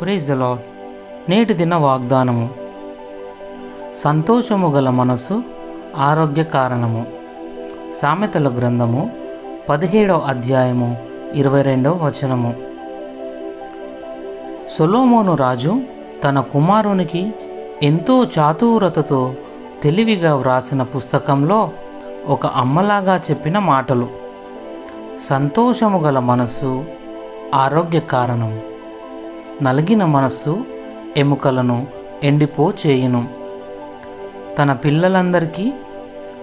Praise the lord నేటి దిన వాగ్దానము. సంతోషము గల మనసు ఆరోగ్య కారణము. సామెతల గ్రంథము పదిహేడవ అధ్యాయము ఇరవై రెండవ వచనము. సొలోమోను రాజు తన కుమారునికి ఎంతో చాతురతతో తెలివిగా వ్రాసిన పుస్తకంలో ఒక అమ్మలాగా చెప్పిన మాటలు. సంతోషము గల మనస్సు ఆరోగ్య కారణం నలిగిన మనస్సు ఎముకలను ఎండిపో చేయును తన పిల్లలందరికీ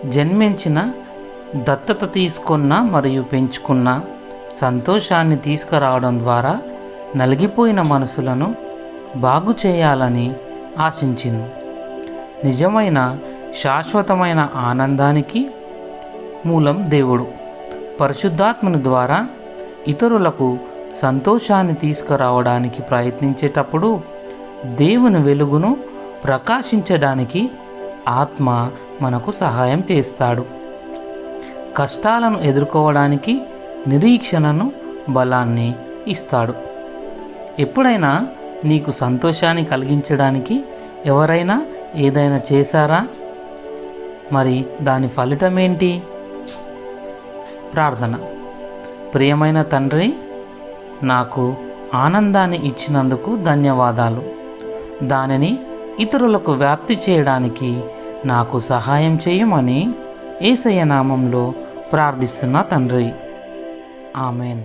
జన్మించిన దత్తత తీసుకున్న మరియు పెంచుకున్న సంతోషాన్ని తీసుకురావడం ద్వారా నలిగిపోయిన మనసులను బాగు చేయాలని ఆశించింది నిజమైన శాశ్వతమైన ఆనందానికి మూలం దేవుడు. పరిశుద్ధాత్మని ద్వారా ఇతరులకు సంతోషాన్ని తీసుకురావడానికి ప్రయత్నించేటప్పుడు దేవుని వెలుగును ప్రకాశించడానికి ఆత్మ మనకు సహాయం చేస్తాడు. కష్టాలను ఎదుర్కోవడానికి నిరీక్షణను బలాన్ని ఇస్తాడు. ఎప్పుడైనా నీకు సంతోషాన్ని కలిగించడానికి ఎవరైనా ఏదైనా చేశారా? మరి దాని ఫలితం ఏంటి ప్రార్థన. ప్రియమైన తండ్రి నాకు ఆనందాన్ని ఇచ్చినందుకు ధన్యవాదాలు. దానిని ఇతరులకు వ్యాప్తి చేయడానికి నాకు సహాయం చేయమని ఏసయ్య నామంలో ప్రార్థిస్తున్న తండ్రి. ఆమెన్.